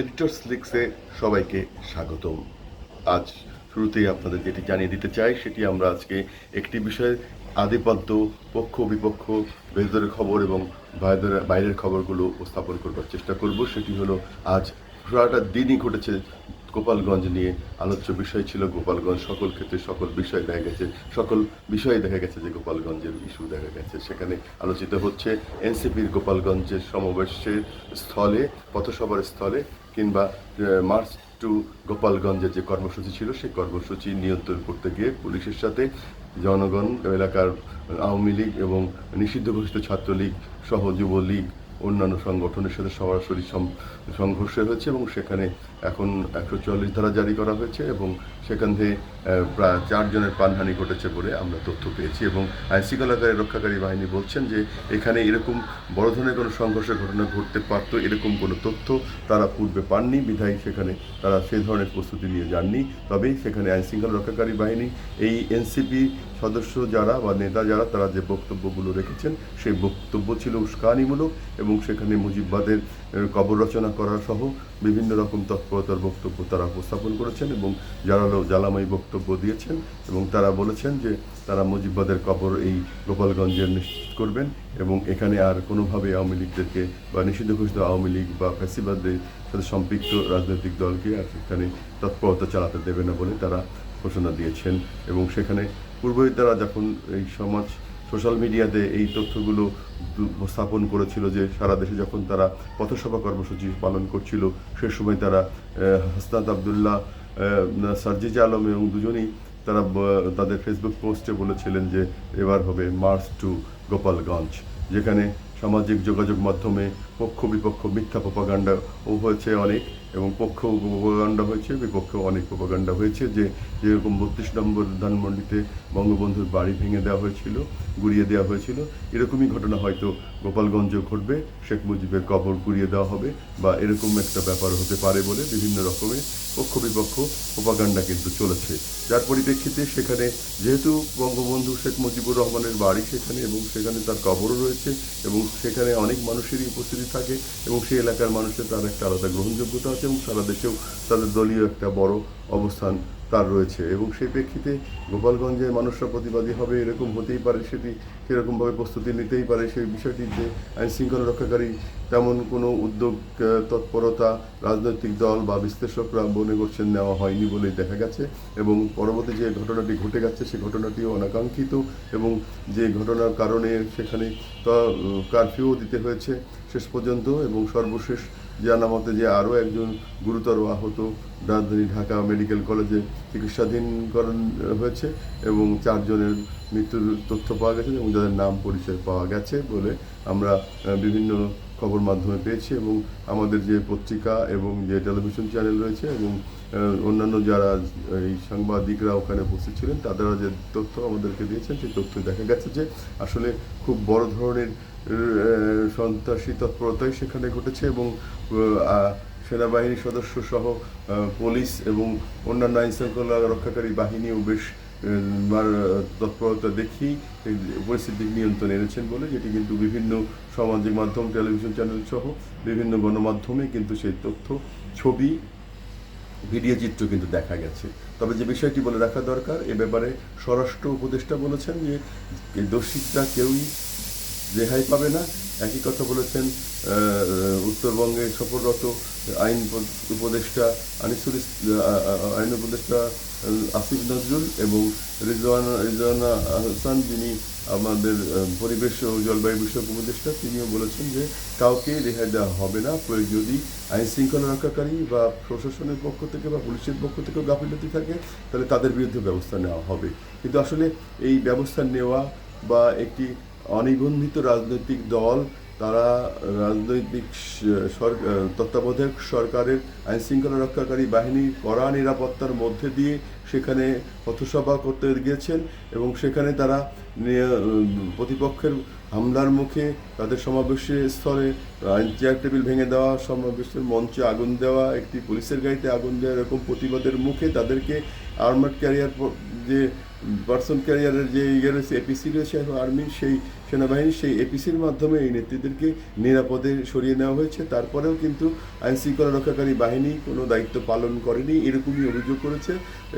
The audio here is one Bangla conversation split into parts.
এডিটর্স লিক্সে সবাইকে স্বাগতম। আজ শুরুতেই আপনাদের যেটি জানিয়ে দিতে চাই, সেটি আমরা আজকে একটি বিষয়ে আধিপত্য, পক্ষ, বিপক্ষ, ভেতরের খবর এবং বাইরের বাইরের খবরগুলো উপস্থাপন করবার চেষ্টা করব। সেটি হলো, আজ সারাটা দিনই ঘটেছে গোপালগঞ্জ নিয়ে আলোচ্য বিষয় ছিল। গোপালগঞ্জ সকল ক্ষেত্রে সকল বিষয় দেখা গেছে। সকল বিষয়ে দেখা গেছে যে গোপালগঞ্জের ইস্যু দেখা গেছে। সেখানে আলোচিত হচ্ছে এনসিপির গোপালগঞ্জের সমাবেশের স্থলে, পথসভার স্থলে কিংবা মার্চ টু গোপালগঞ্জের যে কর্মসূচি ছিল, সেই কর্মসূচি নিয়ন্ত্রণ করতে গিয়ে পুলিশের সাথে জনগণ, এলাকার আওয়ামী লীগ এবং নিষিদ্ধ ঘোষিত ছাত্রলীগ সহ যুবলীগ অন্যান্য সংগঠনের সাথে সরাসরি সংঘর্ষ হয়েছে এবং সেখানে এখন একশো চুয়াল্লিশ ধারা জারি করা হয়েছে এবং সেখান থেকে প্রায় চারজনের প্রাণহানি ঘটেছে বলে আমরা তথ্য পেয়েছি এবং আইনশৃঙ্খলাকারী রক্ষাকারী বাহিনী বলছেন যে এখানে এরকম বড় ধরনের কোনো সংঘর্ষের ঘটনা ঘটতে পারত এরকম কোনো তথ্য তারা পূর্বে পাননি। বিধায় সেখানে তারা সেই ধরনের প্রস্তুতি নিয়ে যাননি। তবে সেখানে আইনশৃঙ্খলা রক্ষাকারী বাহিনী এই এনসিপি সদস্য যারা বা নেতা যারা তারা যে বক্তব্যগুলো রেখেছেন সেই বক্তব্য ছিল উস্কানিমূলক এবং সেখানে মুজিববাদের কবর রচনা করা সহ বিভিন্ন রকম তৎপরতার বক্তব্য তারা উপস্থাপন করেছেন এবং যারা জ্বালাময়ী বক্তব্য দিয়েছেন এবং তারা বলেছেন যে তারা মুজিববাদের কবর এই গোপালগঞ্জে নিশ্চিত করবেন এবং এখানে আর কোনোভাবে আওয়ামী লীগদেরকে বা নিষিদ্ধ ঘোষিত আওয়ামী লীগ বা ফ্যাসিবাদের সাথে সম্পৃক্ত রাজনৈতিক দলকে আর সেখানে তৎপরতা চালাতে দেবে না বলে তারা ঘোষণা দিয়েছেন এবং সেখানে পূর্বেই তারা যখন এই সমাজ সোশ্যাল মিডিয়াতে এই তথ্যগুলো উপস্থাপন করেছিল যে সারা দেশে যখন তারা পথসভা কর্মসূচি পালন করছিল, সে সময় তারা হাসনাত আবদুল্লাহ সার্জিজা আলম এবং দুজনই তারা তাদের ফেসবুক পোস্টে বলেছিলেন যে এবার হবে মার্চ টু গোপালগঞ্জ যেখানে সামাজিক যোগাযোগ মাধ্যমে পক্ষ বিপক্ষ মিথ্যা ও হয়েছে অনেক এবং পক্ষ প্রপাগান্ডা হয়েছে, বিপক্ষেও অনেক প্রপাগান্ডা হয়েছে। যে যেরকম বত্রিশ নম্বর ধানমন্ডিতে বঙ্গবন্ধুর বাড়ি ভেঙে দেওয়া হয়েছিল, গুড়িয়ে দেওয়া হয়েছিল, এরকমই ঘটনা হয়তো গোপালগঞ্জেও ঘটবে, শেখ মুজিবের কবর গুড়িয়ে দেওয়া হবে বা এরকম একটা ব্যাপার হতে পারে বলে বিভিন্ন রকমের পক্ষ বিপক্ষ প্রপাগান্ডা কিন্তু চলেছে। যার পরিপ্রেক্ষিতে সেখানে যেহেতু বঙ্গবন্ধু শেখ মুজিবুর রহমানের বাড়ি সেখানে এবং সেখানে তার কবরও রয়েছে এবং সেখানে অনেক মানুষেরই উপস্থিতি থাকে এবং সেই এলাকার মানুষের তার একটা আলাদা গ্রহণযোগ্যতা আছে এবং সারা দেশেও তাদের দলীয় একটা বড় অবস্থান তার রয়েছে। এবং সেই প্রেক্ষিতে গোপালগঞ্জের মানুষরা প্রতিবাদী হবে, এরকম হতেই পারে সেটি, সেরকমভাবে প্রস্তুতি নিতেই পারে সেই বিষয়টিতে আইন শৃঙ্খলা রক্ষাকারী তেমন কোনো উদ্যোগ তৎপরতা রাজনৈতিক দল বা বিশ্লেষকরা মনে করছেন নেওয়া হয়নি বলেই দেখা গেছে। এবং পরবর্তী যে ঘটনাটি ঘটে গেছে সেই ঘটনাটিও অনাকাঙ্ক্ষিত এবং যে ঘটনার কারণে সেখানে কারফিউ দিতে হয়েছে শেষ পর্যন্ত এবং সর্বশেষ জানা মতে যে আরও একজন গুরুতর আহত রাজধানী ঢাকা মেডিকেল কলেজে চিকিৎসাধীনকরণ হয়েছে এবং চারজনের মৃত্যুর তথ্য পাওয়া গেছে এবং যাদের নাম পরিচয় পাওয়া গেছে বলে আমরা বিভিন্ন খবর মাধ্যমে পেয়েছি এবং আমাদের যে পত্রিকা এবং যে টেলিভিশন চ্যানেল রয়েছে এবং অন্যান্য যারা এই সাংবাদিকরা ওখানে উপস্থিত ছিলেন তারা যে তথ্য আমাদেরকে দিয়েছেন, সেই তথ্য দেখা গেছে যে আসলে খুব বড় ধরনের সন্ত্রাসী তৎপরতাই সেখানে ঘটেছে এবং সেনাবাহিনীর সদস্য সহ পুলিশ এবং অন্যান্য আইন শৃঙ্খলা রক্ষাকারী বাহিনীও বেশ তৎপরতা দেখি পরিস্থিতি নিয়ন্ত্রণে এনেছেন বলে, যেটি কিন্তু বিভিন্ন সামাজিক মাধ্যম টেলিভিশন চ্যানেল সহ বিভিন্ন গণমাধ্যমে কিন্তু সেই তথ্য, ছবি ভিডিও চিত্র কিন্তু দেখা গেছে। তবে যে বিষয়টি বলে রাখা দরকার, এ ব্যাপারে স্বরাষ্ট্র উপদেষ্টা বলেছেন যে দোষীরা কেউই রেহাই পাবে না। একই কথা বলেছেন উত্তরবঙ্গে সফররত আইন উপদেষ্টা আনিসুল আইন উপদেষ্টা আসিফ নজরুল এবং রিজওয়ানা রিজওয়ানা হাসান যিনি আমাদের পরিবেশ ও জলবায়ু বিষয়ক উপদেষ্টা, তিনিও বলেছেন যে কাউকে রেহাই দেওয়া হবে না। যদি আইন শৃঙ্খলা রক্ষাকারী বা প্রশাসনের পক্ষ থেকে বা পুলিশের পক্ষ থেকেও গাফিলতি থাকে, তাহলে তাদের বিরুদ্ধে ব্যবস্থা নেওয়া হবে। কিন্তু আসলে এই ব্যবস্থা নেওয়া বা একটি অনিবন্ধিত রাজনৈতিক দল তারা রাজনৈতিক তত্ত্বাবধায়ক সরকারের আইন শৃঙ্খলা রক্ষাকারী বাহিনী, কড়া নিরাপত্তার মধ্যে দিয়ে সেখানে পথসভা করতে গিয়েছেন এবং সেখানে তারা প্রতিপক্ষের হামলার মুখে তাদের সমাবেশের স্থলে চেয়ার টেবিল ভেঙে দেওয়া, সমাবেশের মঞ্চে আগুন দেওয়া, একটি পুলিশের গাড়িতে আগুন দেওয়া, এরকম প্রতিবাদের মুখে তাদেরকে আর্মার্ড ক্যারিয়ার যে পার্সন ক্যারিয়ারের যে ইয়ে রয়েছে এপিসি রয়েছে আর্মির সেই সেনাবাহিনীর সেই এপিসির মাধ্যমে এই নেত্রীদেরকে নিরাপদে সরিয়ে নেওয়া হয়েছে। তারপরেও কিন্তু আইন শৃঙ্খলা রক্ষাকারী বাহিনী কোনো দায়িত্ব পালন করেনি, এরকমই অভিযোগ করেছে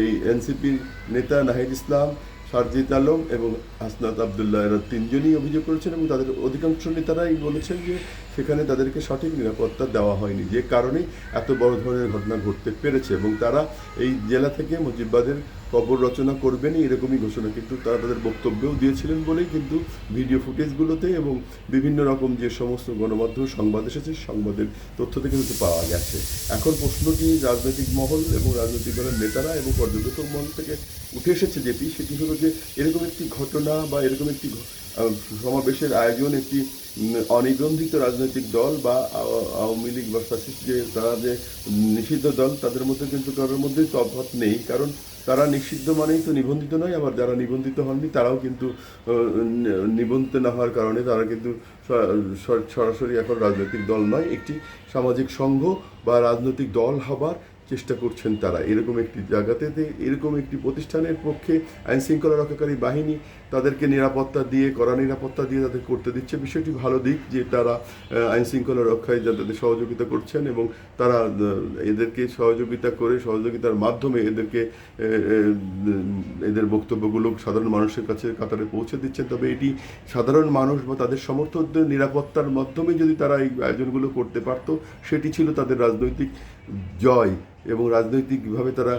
এই এনসিপির নেতা নাহিদ ইসলাম, সারজিৎ আলম এবং হাসনাত আবদুল্লাহ। এরা তিনজনই অভিযোগ করেছেন এবং তাদের অধিকাংশ নেতারাই বলেছেন যে সেখানে তাদেরকে সঠিক নিরাপত্তা দেওয়া হয়নি, যে কারণে এত বড় ধরনের ঘটনা ঘটতে পেরেছে। এবং তারা এই জেলা থেকে মুজিববাদের কবর রচনা করবেনই, এরকমই ঘোষণা। কিন্তু তারা তাদের বক্তব্যও দিয়েছিলেন বলেই কিন্তু ভিডিও ফুটেজগুলোতে এবং বিভিন্ন রকম যে সমস্ত গণমাধ্যম, সংবাদ এসেছে, সংবাদের তথ্য থেকে কিন্তু পাওয়া গেছে। এখন প্রশ্নটি রাজনৈতিক মহল এবং রাজনৈতিক দলের নেতারা এবং পর্যবেক্ষক মহল থেকে উঠে এসেছে যেটি, সেটি হলো যে এরকম একটি ঘটনা বা এরকম একটি সমাবেশের আয়োজন একটি অনিবন্ধিত রাজনৈতিক দল বা আওয়ামী লীগ বা যে, তারা যে নিষিদ্ধ দল, তাদের মধ্যে কিন্তু কারোর মধ্যে তফাৎ নেই। কারণ তারা নিষিদ্ধ মানেই তো নিবন্ধিত নয়, আবার যারা নিবন্ধিত হননি, তারাও কিন্তু নিবন্ধিত না হওয়ার কারণে তারা কিন্তু সরাসরি এখন রাজনৈতিক দল নয়, একটি সামাজিক সংঘ বা রাজনৈতিক দল হবার চেষ্টা করছেন তারা। এরকম একটি জায়গাতে এরকম একটি প্রতিষ্ঠানের পক্ষে আইন শৃঙ্খলা রক্ষাকারী বাহিনী তাদেরকে নিরাপত্তা দিয়ে, কড়া নিরাপত্তা দিয়ে তাদের করতে দিচ্ছে। বিষয়টি ভালো দিক যে তারা আইন শৃঙ্খলা রক্ষায় যাদের সহযোগিতা করছেন এবং তারা এদেরকে সহযোগিতা করে, সহযোগিতার মাধ্যমে এদেরকে এদের বক্তব্যগুলো সাধারণ মানুষের কাছে কাতারে পৌঁছে দিচ্ছেন। তবে এটি সাধারণ মানুষ বা তাদের সমর্থকদের নিরাপত্তার মাধ্যমে যদি তারা এই আয়োজনগুলো করতে পারত, সেটি ছিল তাদের রাজনৈতিক জয় এবং রাজনৈতিকভাবে তারা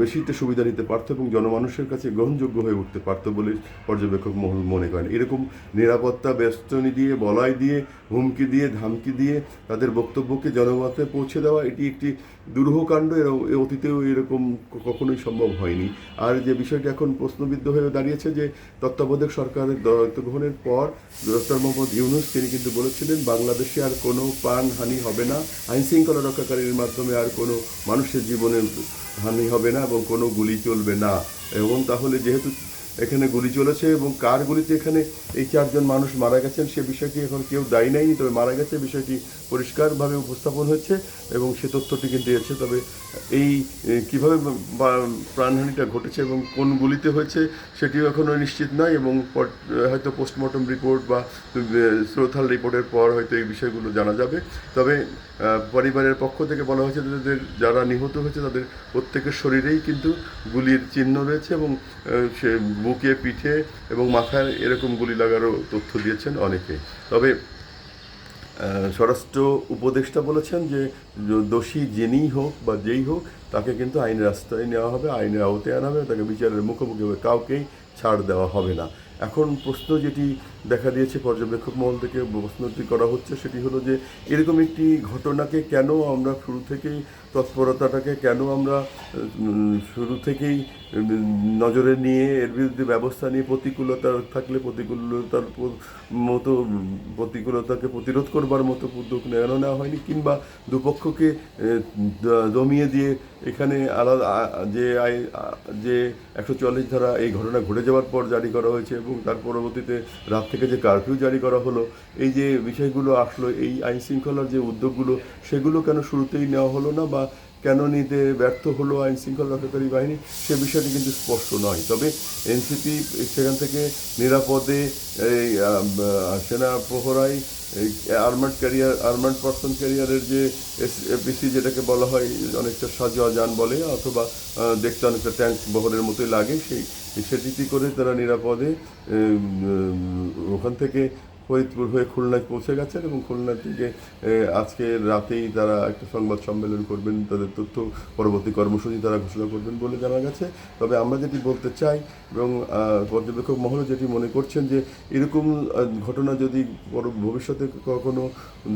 বেশিতে সুবিধা নিতে পারতো এবং জনমানুষের কাছে গ্রহণযোগ্য হয়ে উঠতে পারতো বলে পর্যবেক্ষক মহল মনে করেন। এরকম নিরাপত্তা বেষ্টনী দিয়ে, বলয় দিয়ে, হুমকি দিয়ে, ধামকি দিয়ে তাদের বক্তব্যকে জনমতে পৌঁছে দেওয়া এটি একটি দুরূহকাণ্ড। এর, এ অতীতেও এরকম কখনোই সম্ভব হয়নি। আর যে বিষয়টি এখন প্রশ্নবিদ্ধ হয়ে দাঁড়িয়েছে যে তত্ত্বাবধায়ক সরকারের দায়িত্ব গ্রহণের পর ডক্টর মোহাম্মদ ইউনুস, তিনি কিন্তু বলেছিলেন, বাংলাদেশে আর কোনো প্রাণহানি হবে না আইন শৃঙ্খলা রক্ষাকারীর মাধ্যমে আর কোনো মানুষের জীবনের হানি হবে না এবং কোনো গুলি চলবে না। এবং তাহলে যেহেতু এখানে গুলি চলেছে এবং কার গুলিতে এখানে এই চারজন মানুষ মারা গেছেন, সে বিষয়টি এখন কেউ দায়ী নেয়নি, তবে মারা গেছে। বিষয়টি পরিষ্কারভাবে উপস্থাপন হচ্ছে এবং সে তথ্যটি কিন্তু এসেছে তবে এই কীভাবে প্রাণহানিটা ঘটেছে এবং কোন গুলিতে হয়েছে সেটিও এখনও নিশ্চিত নয় এবং হয়তো পোস্টমর্টম রিপোর্ট বা শ্রোথাল রিপোর্টের পর হয়তো এই বিষয়গুলো জানা যাবে। তবে পরিবারের পক্ষ থেকে বলা হয়েছে তাদের যারা নিহত হয়েছে তাদের প্রত্যেকের শরীরেই কিন্তু গুলির চিহ্ন রয়েছে এবং সে বুকে, পিঠে এবং মাথায় এরকম গুলি লাগারও তথ্য দিয়েছেন অনেকে। তবে স্বরাষ্ট্র উপদেষ্টা বলেছেন যে দোষী যিনিই হোক বা যেই হোক, তাকে কিন্তু আইনের রাস্তায় নেওয়া হবে, আইনের আওতায় আনা হবে, তাকে বিচারের মুখোমুখি হবে, কাউকেই ছাড় দেওয়া হবে না। এখন প্রশ্ন যেটি দেখা দিয়েছে পর্যবেক্ষক মহল থেকে প্রশ্নটি করা হচ্ছে, সেটি হলো যে এরকম একটি ঘটনাকে কেন আমরা শুরু থেকেই তৎপরতাটাকে কেন আমরা শুরু থেকেই নজরে নিয়ে এর বিরুদ্ধে ব্যবস্থা নিয়ে প্রতিকূলতা থাকলে প্রতিকূলতার মতো, প্রতিকূলতাকে প্রতিরোধ করবার মতো উদ্যোগ নেওয়ানো নেওয়া হয়নি? কিংবা দুপক্ষকে দমিয়ে দিয়ে এখানে আলাদা যে আই যে একশো চুয়াল্লিশ ধারা এই ঘটনা ঘটে যাওয়ার পর জারি করা হয়েছে এবং তার পরবর্তীতে রাত থেকে যে কারফিউ জারি করা হলো, এই যে বিষয়গুলো আসলো, এই আইন শৃঙ্খলার যে উদ্যোগগুলো, সেগুলো কেন শুরুতেই নেওয়া হলো না বা কেন নিতে ব্যর্থ হলো আইন শৃঙ্খলা রক্ষাকারী বাহিনী, সে বিষয়টি কিন্তু স্পষ্ট নয়। তবে এনসিপি সেখান থেকে নিরাপদে সেনা প্রহরায় এই আর্মার্ড ক্যারিয়ার আর্মার্ড পার্সন ক্যারিয়ারের যে এপিসি যেটাকে বলা হয়, অনেকটা সাজোয়া যান বলে, অথবা দেখতে অনেকটা ট্যাঙ্ক বহরের মতোই লাগে, সেই, সেটিতে করে তারা নিরাপদে ওখান থেকে ফরিদপুর হয়ে খুলনায় পৌঁছে গেছেন এবং খুলনা থেকে আজকে রাতেই তারা একটা সংবাদ সম্মেলন করবেন, তাদের তথ্য পরবর্তী কর্মসূচি তারা ঘোষণা করবেন বলে জানা গেছে। তবে আমরা যেটি বলতে চাই এবং পর্যবেক্ষক মহল যেটি মনে করছেন যে এরকম ঘটনা যদি ভবিষ্যতে কখনো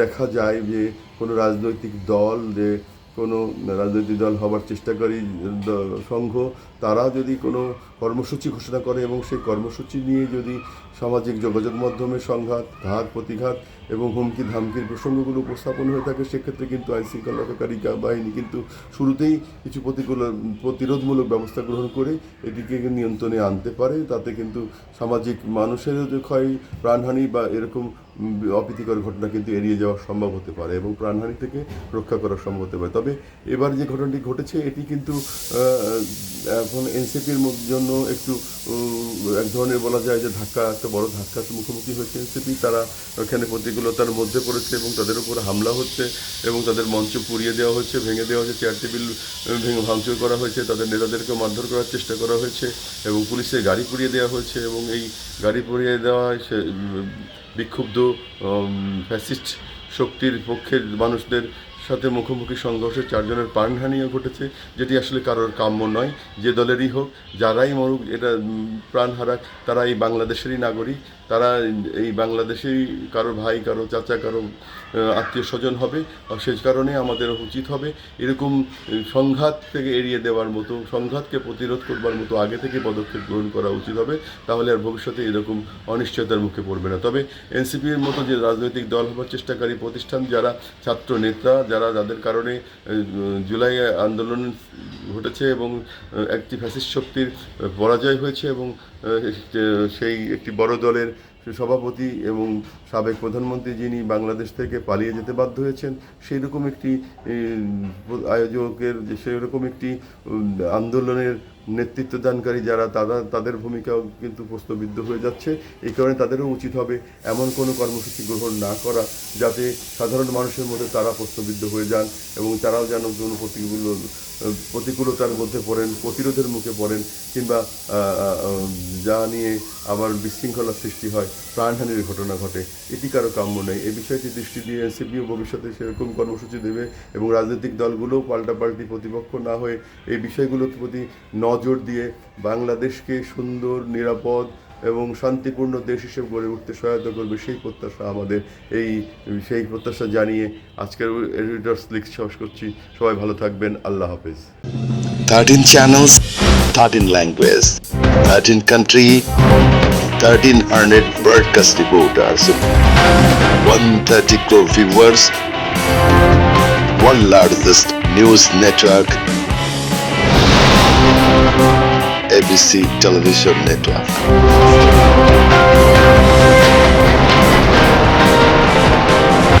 দেখা যায় যে কোনো রাজনৈতিক দল, যে কোনো রাজনৈতিক দল হবার চেষ্টাকারী সংঘ, তারা যদি কোনো কর্মসূচি ঘোষণা করে এবং সেই কর্মসূচি নিয়ে যদি সামাজিক যোগাযোগ মাধ্যমে সংঘাত, ঘাত, প্রতিঘাত এবং হুমকি, ধামকির প্রসঙ্গগুলো উপস্থাপন হয়ে থাকে, সেক্ষেত্রে কিন্তু আইন শৃঙ্খলা রক্ষাকারী বাহিনী কিন্তু শুরুতেই কিছু প্রতিকূল, প্রতিরোধমূলক ব্যবস্থা গ্রহণ করে এটিকে নিয়ন্ত্রণে আনতে পারে। তাতে কিন্তু সামাজিক মানুষেরও যে ক্ষয়, প্রাণহানি বা এরকম অপ্রীতিকর ঘটনা কিন্তু এড়িয়ে যাওয়া সম্ভব হতে পারে এবং প্রাণহানি থেকে রক্ষা করা সম্ভব হতে পারে। তবে এবার যে ঘটনাটি ঘটেছে, এটি কিন্তু এখন এনসিপির জন্য একটু এক ধরনের বলা যায় যে ধাক্কা একটা বড় ধাক্কার মুখোমুখি হয়েছে এনসিপি। তারা ওখানে প্রতিকূলতার মধ্যে পড়েছে এবং তাদের উপর হামলা হচ্ছে এবং তাদের মঞ্চ পুড়িয়ে দেওয়া হয়েছে, ভেঙে দেওয়া হয়েছে চেয়ার টেবিল ভেঙে ভাঙচুর করা হয়েছে, তাদের নেতাদেরকে মারধর করার চেষ্টা করা হয়েছে এবং পুলিশের গাড়ি পুড়িয়ে দেওয়া হয়েছে এবং এই গাড়ি পুড়িয়ে দেওয়ায় সে বিক্ষুব্ধ ফ্যাসিস্ট শক্তির পক্ষের মানুষদের সাথে মুখোমুখি সংঘর্ষে চারজনের প্রাণহানিও ঘটেছে, যেটি আসলে কারোর কাম্য নয়। যে দলেরই হোক, যারাই মরুক, এটা প্রাণ হারাক তারা এই বাংলাদেশেরই নাগরিক। তারা এই বাংলাদেশেই কারও ভাই, কারও চাচা, কারও আত্মীয় স্বজন হবে সেই কারণে আমাদের উচিত হবে এরকম সংঘাত থেকে এড়িয়ে দেওয়ার মতো, সংঘাতকে প্রতিরোধ করবার মতো আগে থেকে পদক্ষেপ গ্রহণ করা উচিত হবে, তাহলে আর ভবিষ্যতে এরকম অনিশ্চয়তার মুখে পড়বে না। তবে এনসিপির মতো যে রাজনৈতিক দল হবার চেষ্টাকারী প্রতিষ্ঠান, যারা ছাত্র নেতা, যারা যাদের কারণে জুলাই আন্দোলন ঘটেছে এবং একটি ফ্যাসিস্ট শক্তির পরাজয় হয়েছে এবং সেই একটি বড় দলের সভাপতি এবং সাবেক প্রধানমন্ত্রী যিনি বাংলাদেশ থেকে পালিয়ে যেতে বাধ্য হয়েছেন সেই রকম একটি আয়োজকের সেই রকম একটি আন্দোলনের নেতৃত্ব দানকারী যারা, তারা, তাদের ভূমিকাও কিন্তু প্রশ্নবিদ্ধ হয়ে যাচ্ছে। এই কারণে তাদেরও উচিত হবে এমন কোনো কর্মসূচি গ্রহণ না করা, যাতে সাধারণ মানুষের মধ্যে তারা প্রশ্নবিদ্ধ হয়ে যান এবং তারাও যেন কোনো প্রতিকূল, প্রতিকূলতার মধ্যে পড়েন, প্রতিরোধের মুখে পড়েন, কিংবা যা নিয়ে আবার বিশৃঙ্খলা সৃষ্টি হয়, প্রাণহানির ঘটনা ঘটে, এটি কারও কাম্য নেই এই বিষয়টি দৃষ্টি দিয়ে এনসিপিও ভবিষ্যতে সেরকম কর্মসূচি দেবে এবং রাজনৈতিক দলগুলোও পাল্টাপাল্টি প্রতিপক্ষ না হয়ে এই বিষয়গুলোর প্রতি নজর দিয়ে বাংলাদেশকে সুন্দর নিরাপদ এবং শান্তিপূর্ণ দেশ হিসেবে গড়ে উঠতে সহায়তা করবে সেই প্রত্যাশা আমাদের। এই সেই প্রত্যাশা জানিয়ে আজকের এডিটর্স লিগ শেষ করছি। সবাই ভালো থাকবেন। আল্লাহ হাফেজ। 13 channels, 13 languages, 13 country, 13 earned broadcast reporters, 130 crore viewers, one largest news network, ABC Television Network.